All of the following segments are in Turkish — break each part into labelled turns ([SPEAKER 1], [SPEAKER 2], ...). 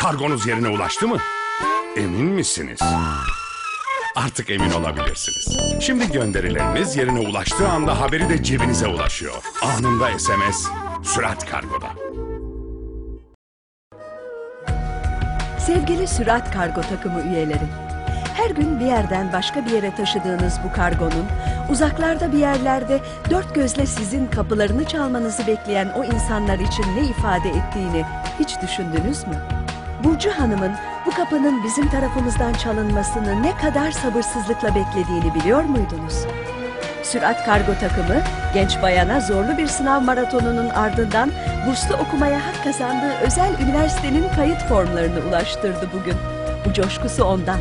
[SPEAKER 1] Kargonuz yerine ulaştı mı? Emin misiniz? Artık emin olabilirsiniz. Şimdi gönderileriniz yerine ulaştığı anda haberi de cebinize ulaşıyor. Anında SMS, sürat kargoda.
[SPEAKER 2] Sevgili Sürat Kargo takımı üyeleri. Her gün bir yerden başka bir yere taşıdığınız bu kargonun uzaklarda bir yerlerde dört gözle sizin kapılarını çalmanızı bekleyen o insanlar için ne ifade ettiğini hiç düşündünüz mü? Burcu Hanım'ın bu kapının bizim tarafımızdan çalınmasını ne kadar sabırsızlıkla beklediğini biliyor muydunuz? Sürat Kargo takımı genç bayana zorlu bir sınav maratonunun ardından burslu okumaya hak kazandığı özel üniversitenin kayıt formlarını ulaştırdı bugün. Bu coşkusu ondan.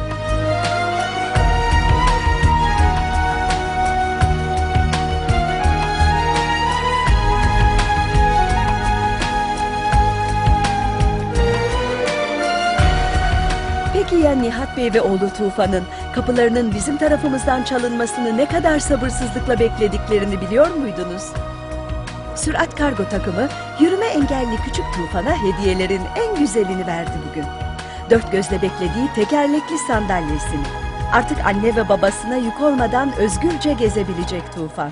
[SPEAKER 2] Peki ya Nihat Bey ve oğlu Tufan'ın kapılarının bizim tarafımızdan çalınmasını ne kadar sabırsızlıkla beklediklerini biliyor muydunuz? Sürat Kargo takımı yürüme engelli küçük Tufan'a hediyelerin en güzelini verdi bugün. Dört gözle beklediği tekerlekli sandalyesini. Artık anne ve babasına yük olmadan özgürce gezebilecek Tufan.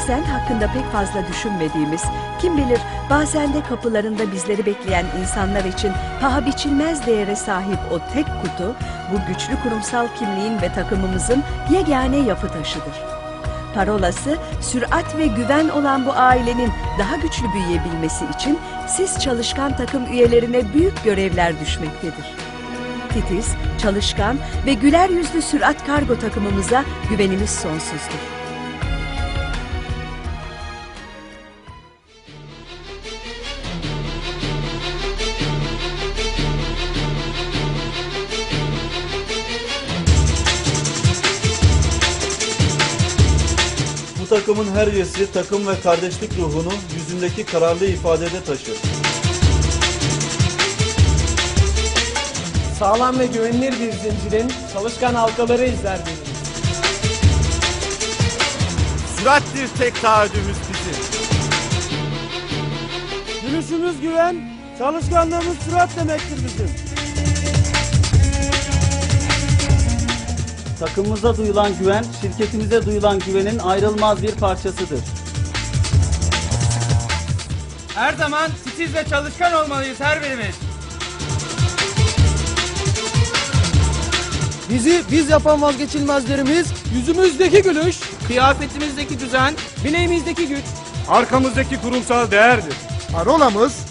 [SPEAKER 2] Bazen hakkında pek fazla düşünmediğimiz, kim bilir bazen de kapılarında bizleri bekleyen insanlar için paha biçilmez değere sahip o tek kutu, bu güçlü kurumsal kimliğin ve takımımızın yegane yapı taşıdır. Parolası, sürat ve güven olan bu ailenin daha güçlü büyüyebilmesi için siz çalışkan takım üyelerine büyük görevler düşmektedir. Titiz, çalışkan ve güler yüzlü sürat kargo takımımıza güvenimiz sonsuzdur.
[SPEAKER 3] Takımın her üyesi takım ve kardeşlik ruhunu yüzündeki kararlı ifadede taşır.
[SPEAKER 4] Sağlam ve güvenilir bir zincirin çalışkan halkaları izler beni.
[SPEAKER 5] Sürattir tek taahhüdümüz bizim.
[SPEAKER 4] Gülüşümüz güven, çalışkanlığımız sürat demektir bizim.
[SPEAKER 3] Takımımıza duyulan güven, şirketimize duyulan güvenin ayrılmaz bir parçasıdır.
[SPEAKER 6] Her zaman titiz ve çalışkan olmalıyız her birimiz.
[SPEAKER 4] Bizi biz yapan vazgeçilmezlerimiz, yüzümüzdeki gülüş,
[SPEAKER 6] Kıyafetimizdeki düzen,
[SPEAKER 4] bileğimizdeki güç,
[SPEAKER 5] Arkamızdaki kurumsal değerdir. Parolamız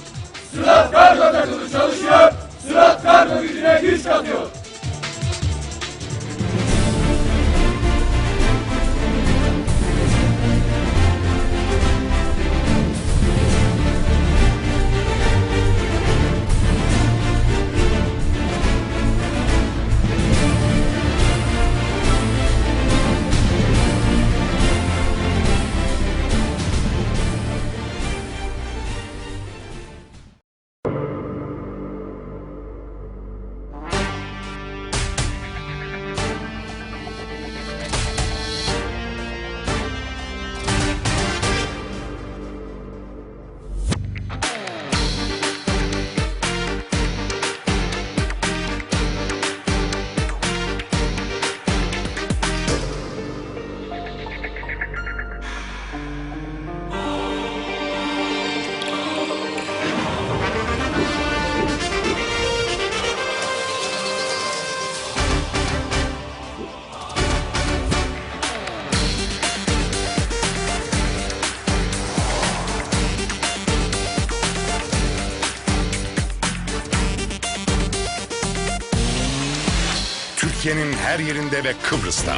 [SPEAKER 1] Türkiye'nin her yerinde ve Kıbrıs'ta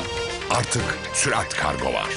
[SPEAKER 1] artık sürat kargo var.